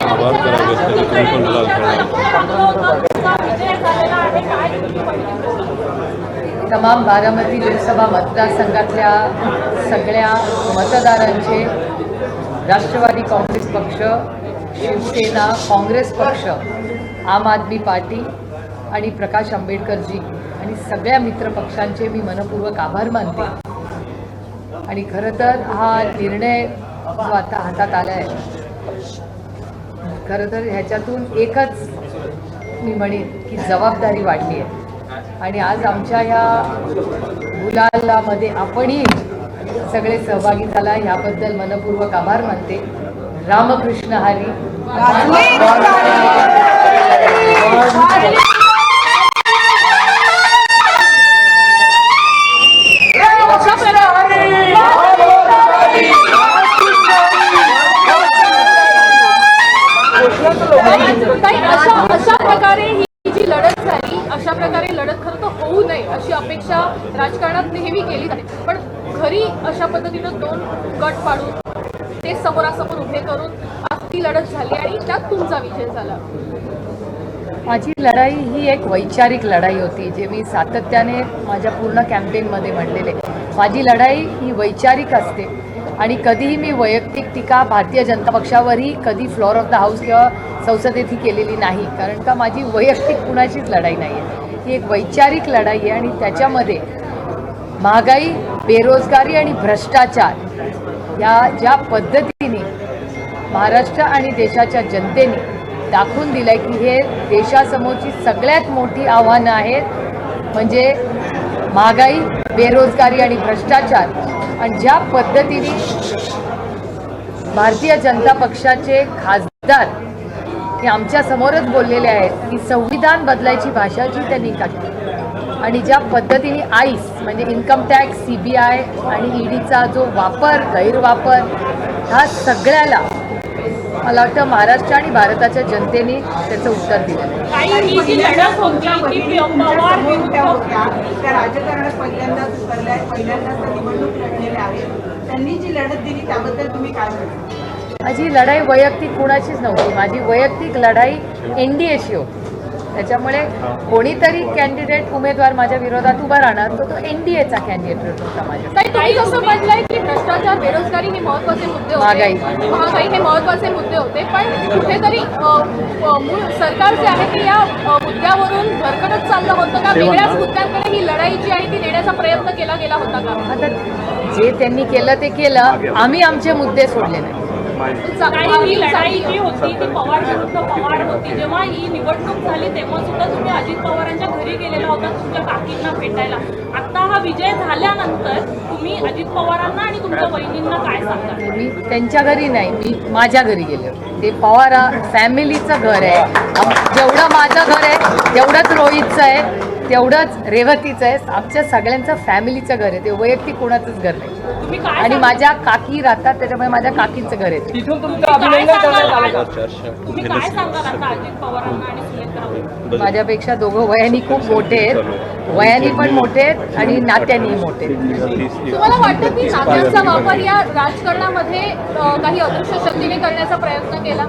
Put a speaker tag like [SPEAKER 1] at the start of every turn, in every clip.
[SPEAKER 1] आभार करावे तुम्ही पण लाल
[SPEAKER 2] तमाम बारामती लोकसभा मतदारसंघातल्या सगळ्या मतदारांचे राष्ट्रवादी काँग्रेस पक्ष शिवसेना काँग्रेस पक्ष आम आदमी पार्टी आणि प्रकाश आंबेडकरजी आणि सगळ्या मित्रपक्षांचे मी मनपूर्वक आभार मानते. आणि खरं तर हा निर्णय जो आता हातात आला आहे खरं तर ह्याच्यातून एकच मी म्हणेन की जबाबदारी वाढली आहे. आणि आज आमच्या ह्या मुलालामध्ये आपणही सगळे सहभागी झाला. ह्याबद्दल मनपूर्वक आभार मानते. रामकृष्ण हरी.
[SPEAKER 3] अशी अपेक्षा राजकारणात नेहमी केली जाते. पण घरी अशा पद्धतीनं दोन गट पाडून ते समोरासमोर उभे करून आज ती लढत झाली आणि त्यात तुमचा विजय झाला.
[SPEAKER 2] माझी लढाई ही एक वैचारिक लढाई होती जे मी सातत्याने माझ्या पूर्ण कॅम्पेनमध्ये म्हणलेले माझी लढाई ही वैचारिक असते आणि कधीही मी वैयक्तिक टीका भारतीय जनता पक्षावरही कधी फ्लोअर ऑफ द हाऊस किंवा संसदेत ही केलेली नाही कारण का माझी वैयक्तिक कुणाचीच लढाई नाही आहे ही एक वैचारिक लढाई आहे आणि त्याच्यामध्ये महागाई बेरोजगारी आणि भ्रष्टाचार या ज्या पद्धतीने महाराष्ट्र आणि देशाच्या जनतेने दाखवून दिलंय की हे देशासमोरची सगळ्यात मोठी आव्हानं आहेत म्हणजे महागाई बेरोजगारी आणि भ्रष्टाचार. आणि ज्या पद्धतीने भारतीय जनता पक्षाचे खासदार हे आमच्या समोरच बोललेले आहेत. की संविधान बदलायची भाषा जी त्यांनी काढली. आणि ज्या पद्धतीने आईस म्हणजे income tax C B I आणि ईडीचा जो वापर गैरवापर ह्या सगळ्याला मला वाटतं महाराष्ट्र आणि भारताच्या जनतेने त्याचं उत्तर
[SPEAKER 3] ही
[SPEAKER 4] आहेत. त्यांनी जी लढत दिली त्याबद्दल तुम्ही काय म्हणता?
[SPEAKER 2] माझी लढाई वैयक्तिक कुणाचीच नव्हती. माझी वैयक्तिक लढाई एन डी एशी होती. त्याच्यामुळे कोणीतरी कॅन्डिडेट उमेदवार माझ्या विरोधात उभा राहणार तो तो एन डी एचा कॅन्डिडेट होता माझ्या
[SPEAKER 3] ताई तुम्ही जसं म्हटलंय की भ्रष्टाचार बेरोजगारी हे महत्त्वाचे मुद्दे होते.
[SPEAKER 2] महागाई.
[SPEAKER 3] महागाई हे महत्त्वाचे मुद्दे होते. पण कुठेतरी मूळ सरकार जे आहे ते या मुद्द्यावरून भरकटत चाललं होतं का? वेगळ्याच मुद्द्यांकडे ही लढाई जी आहे ती नेण्याचा प्रयत्न केला गेला होता का?
[SPEAKER 2] आता जे त्यांनी केलं ते केलं. आम्ही आमचे मुद्दे सोडले नाही.
[SPEAKER 5] ही लढाई जी होती ती पवार विरुद्ध पवार होती. जेव्हा ही निवडणूक झाली तेव्हा सुद्धा तुम्ही अजित पवारांच्या घरी गेलेला होता तुमच्या काकींना भेटायला. आता हा विजय झाल्यानंतर तुम्ही अजित पवारांना आणि तुमच्या बहिणींना काय सांगाल?
[SPEAKER 2] मी त्यांच्या घरी नाही मी माझ्या घरी गेले होते. ते पवारा फॅमिलीचं घर आहे. जेवढं माझं घर आहे तेवढंच रोहितचं आहे. तेवढंच रेवतीचं आहे. आमच्या सगळ्यांचं फॅमिलीचं घर आहे. ते वैयक्तिक कोणाचंच घर नाही. आणि माझ्या काकी राहतात त्याच्यामुळे माझ्या काकींचं घर आहे माझ्यापेक्षा दोघं वयानी खूप मोठे आहेत. वयानी पण मोठे आहेत आणि नात्यानीही मोठे आहेत.
[SPEAKER 3] तुम्हाला वाटतं की नात्यांचा वापर या राजकारणामध्ये काही अदृश्य शक्तीने करण्याचा प्रयत्न केला?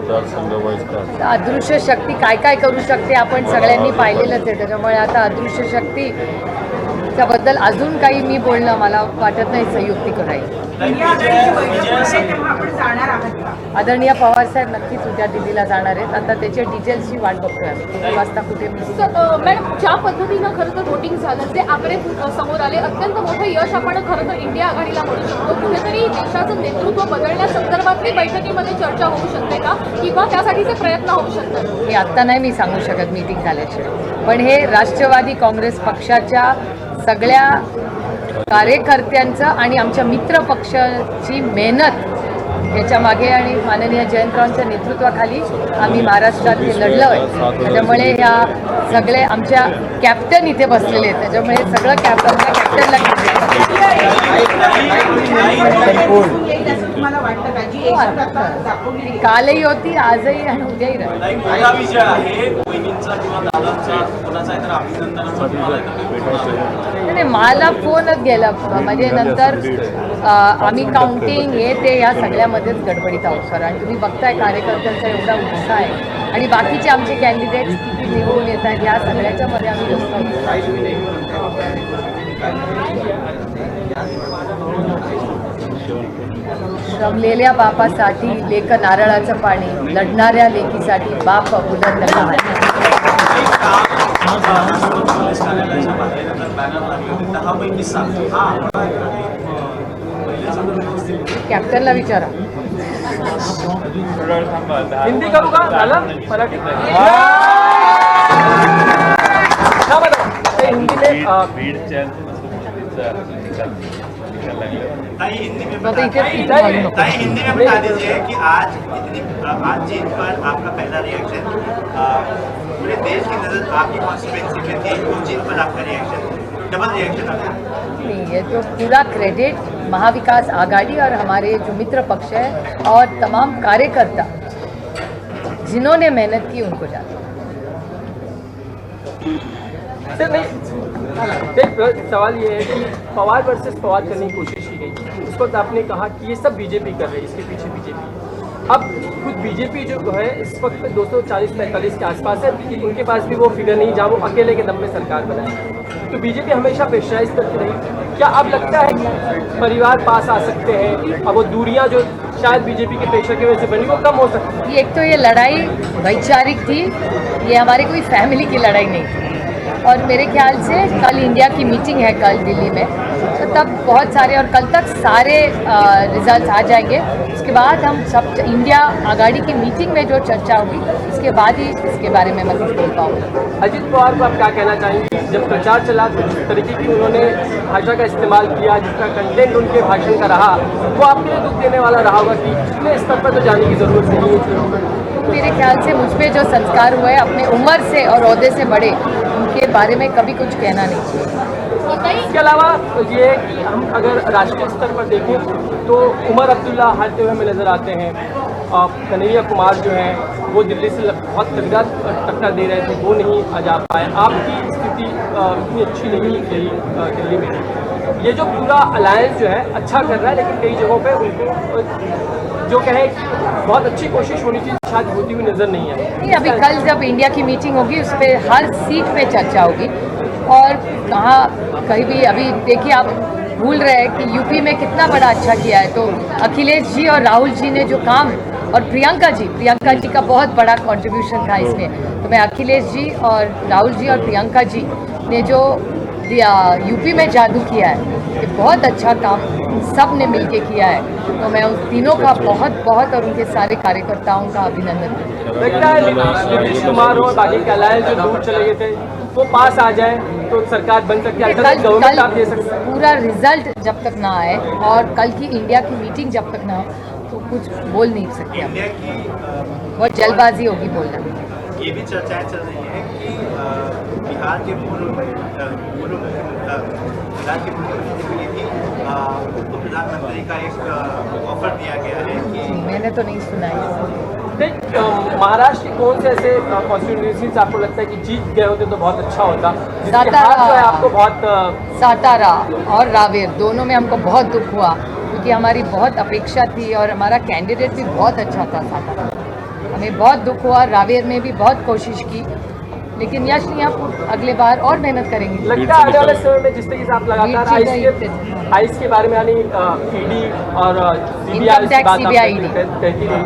[SPEAKER 2] अदृश्य शक्ती काय काय करू शकते आपण सगळ्यांनी पाहिलेलंच आहे. त्याच्यामुळे आता अदृश्य शक्ती. त्याबद्दल अजून काही मी बोलणं मला वाटत नाही संयुक्तिक राहील.
[SPEAKER 4] इंडिया आघाडीची बैठक होते तेव्हा आपण जाणार आहात का
[SPEAKER 2] आदरणीय पवारसाहेब नक्कीच उद्या दिल्लीला जाणार आहेत. आता त्याच्या डिटेल्सची वाट बघतोय आम्ही. किती वाजता कुठे
[SPEAKER 3] मॅडम ज्या पद्धतीनं खरं तर वोटिंग झालं जे आकडे समोर आले. अत्यंत मोठं यश आपण खरं तर इंडिया आघाडीला म्हणू शकतो. कुठेतरी देशाचं नेतृत्व बदलण्यासंदर्भातली बैठकीमध्ये चर्चा होऊ शकते का? किंवा त्यासाठीचे प्रयत्न होऊ शकतात?
[SPEAKER 2] हे आत्ता नाही मी सांगू शकत मीटिंग झाल्याशिवाय. पण हे राष्ट्रवादी काँग्रेस पक्षाच्या सगळ्या कार्यकर्त्यांचं आणि आमच्या मित्र पक्षाची मेहनत याच्या मागे आणि माननीय जयंतरावांच्या नेतृत्वाखाली आम्ही महाराष्ट्रात हे लढलो आहे त्याच्यामुळे ह्या सगळे आमच्या कॅप्टन इथे बसलेले आहेत त्याच्यामुळे सगळं कॅप्टन कॅप्टनला कालही होती आजही आणि उद्याही? नाही मला फोनच गेला म्हणजे नंतर आम्ही काउंटिंग हे ते या सगळ्यामध्येच गडबडीत आहोत सर. आणि तुम्ही बघताय कार्यकर्त्यांचा एवढा उत्साह आहे. आणि बाकीचे आमचे कॅन्डिडेट किती निवडून येत आहेत या सगळ्याच्या मध्ये आम्ही बसतो रमलेल्या बापासाठी लेक नारळाचं पाणी लढणाऱ्या लेकीसाठी बाप उदंड कहाणी
[SPEAKER 6] पोलीस कार्यालयाच्या बाहेर बॅनर लागले होते दहापैकी सात आकडा आहे आणि, अं, पहिल्याचं तर व्यवस्थित
[SPEAKER 2] कॅप्टनला विचारा
[SPEAKER 7] हिंदी करू का झालं मराठी हिंदीने
[SPEAKER 6] ताई हिंदी में बता दीजिए कि आज इतनी आज जीत पर आपका पहला रिएक्शन पूरे देश की नज़र आपकी कॉन्स्टिट्यूंसी में थी वो जीत पर आपका रिएक्शन डबल रिएक्शन आपका
[SPEAKER 2] नहीं ये तो पूरा क्रेडिट महाविकास आघाड़ी और हमारे जो मित्र पक्ष है और तमाम कार्यकर्ता जिन्होंने मेहनत की उनको जाता
[SPEAKER 7] सवाल ये है कि पवार वर्सेस पवार करने की कोशिश की गई उस वक्त आपने कहा कि ये सब बीजेपी कर रही है, इसके पीछे बीजेपी। अब खुद बीजेपी जो है, इस वक्त 240-45 के आसपास है, कि उनके पास भी वो फिगर नहीं, जहाँ वो अकेले के दम में सरकार बनाए। तो बीजेपी हमेशा प्रेशराइज करती रही। क्या अब लगता है कि परिवार पास आ सकते हैं अब वो दूरियाँ जो शायद बीजेपी के प्रेशर की वजह से बनी, वो कम हो सकती है?
[SPEAKER 2] एक तो ये लड़ाई वैचारिक थी। ये हमारी कोई फैमिली की लड़ाई नहीं थी। और मेरे ख्याल से कल इंडिया की मीटिंग है कल दिल्ली में। तो तब बहुत सारे और कल तक सारे रिज़ल्ट आ जाएँगे। उसके बाद हम सब इंडिया आगाड़ी की मीटिंग में जो चर्चा होगी उसके बाद ही इसके बारे में मैं कुछ बोल पाऊँगी।
[SPEAKER 7] अजित पवार को आप क्या कहना चाहेंगे? जब प्रचार चला तो जिस तरीके की उन्होंने भाषा का इस्तेमाल किया जिसका कंटेंट उनके भाषण का रहा वो आपके लिए दुख देने वाला रहा होगा कि इतने स्तर पर तो जाने की ज़रूरत नहीं है
[SPEAKER 2] मेरे ख्याल से मुझ पर जो संस्कार हुए अपने उम्र से और अहदे से बड़े उनके बारे में कभी कुछ कहना नहीं चाहिए।
[SPEAKER 7] इसके अलावा ये कि हम अगर राष्ट्रीय स्तर पर देखें तो उमर अब्दुल्ला हारते हुए हमें नज़र आते हैं। कन्हैया कुमार जो हैं, वो दिल्ली से बहुत तगड़ा टक्कर दे रहे थे, वो नहीं आ जा पाए। आपकी स्थिति इतनी अच्छी नहीं रही दिल्ली में। ये जो पूरा अलायंस जो है अच्छा कर रहा है, लेकिन कई जगहों पे उनको जो कहे, बहुत अच्छी कोशिश होनी चाहिए, शायद होती हुई नज़र नहीं है।
[SPEAKER 2] नहीं, अभी कल जब इंडिया की मीटिंग होगी, उस पर हर सीट पे चर्चा होगी। और कहाँ, कहीं भी, अभी देखिए, आप भूल रहे हैं कि यूपी में कितना बड़ा अच्छा किया है। तो अखिलेश जी और राहुल जी ने जो काम, और प्रियंका जी प्रियंका जी का बहुत बड़ा कंट्रीब्यूशन था इसमें। तो मैं अखिलेश जी और राहुल जी और प्रियंका जी ने जो यूपी में जादू किया है। ये बहुत अच्छा काम सबने मिलके किया है। तो मैं उन तीनों का बहुत बहुत और उनके सारे कार्यकर्ताओं का अभिनंदन करती हूँ।
[SPEAKER 7] लगता है नीतीश कुमार और बाकी के जो दूर चले गए थे वो पास आ जाए तो सरकार बन सकती है
[SPEAKER 2] कल कल
[SPEAKER 7] आप दे सकते
[SPEAKER 2] पूरा रिज़ल्ट जब तक ना आए और कल की इंडिया की मीटिंग जब तक ना हो तो कुछ बोल नहीं सकते
[SPEAKER 6] की
[SPEAKER 2] बहुत जल्दबाजी होगी बोलना।
[SPEAKER 6] ये भी चर्चाएँ चल रही है कि बिहार के पूर्व पूर्व बिहार के मुख्यमंत्री के लिए भी उप प्रधानमंत्री का एक ऑफ़र दिया गया है कि
[SPEAKER 2] मैंने तो नहीं सुना है
[SPEAKER 7] महाराष्ट्र के कौन से ऐसे कॉन्स्टिट्यूंसीज आपको लगता है कि जीत गए होते तो बहुत अच्छा होता? जिसके
[SPEAKER 2] सातारा।
[SPEAKER 7] हाथ है आपको बहुत
[SPEAKER 2] सातारा और रावेर दोनों में हमको बहुत दुख हुआ क्योंकि हमारी बहुत अपेक्षा थी और हमारा कैंडिडेट भी बहुत अच्छा था सातारा। हमें बहुत दुख हुआ रावेर में भी बहुत कोशिश की लेकिन यश नहीं आप अगले बार और मेहनत करेंगे।
[SPEAKER 7] लगता है आने वाले समय में जिस तरीके से आप लगातार आइस के आइस के बारे में यानी ईडी और सीबीआई कहती रही।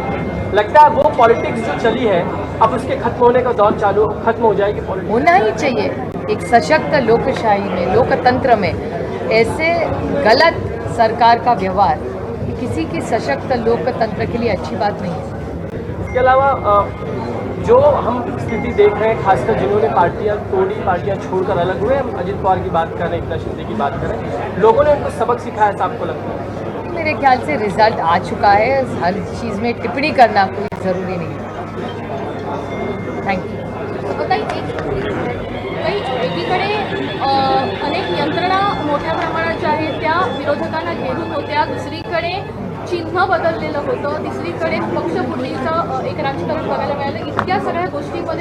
[SPEAKER 7] लगता है वो पॉलिटिक्स जो चली है अब उसके खत्म होने का दौर चालू खत्म हो जाएगी
[SPEAKER 2] होना ही चाहिए। एक सशक्त लोकशाही में लोकतंत्र में ऐसे गलत सरकार का व्यवहार किसी की सशक्त लोकतंत्र के लिए अच्छी बात नहीं है।
[SPEAKER 7] इसके अलावा जो हम स्थिति देख रहे हैं खासकर जिन्होंने पार्टियाँ तोड़ी पार्टियाँ छोड़कर अलग हुए हम अजित पवार की बात कर रहे हैं एकनाथ शिंदे की बात कर रहे हैं लोगों ने उनको सबक सिखाया ऐसा आपको लगता है?
[SPEAKER 2] मेरे ख्याल से रिज़ल्ट आ चुका है हर चीज़ में टिप्पणी करना कोई ज़रूरी नहीं है। थैंक यू
[SPEAKER 3] एकीकडे अ, अनेक यंत्रणा मोठ्या प्रमाणात ज्या आहेत त्या विरोधकांना घेरून होत्या दुसरीकडे चिन्ह बदललेलं होतं. तिसरीकडे पक्षपूर्तीचं एक राजकारण बघायला मिळालं. इतक्या सगळ्या गोष्टींमध्ये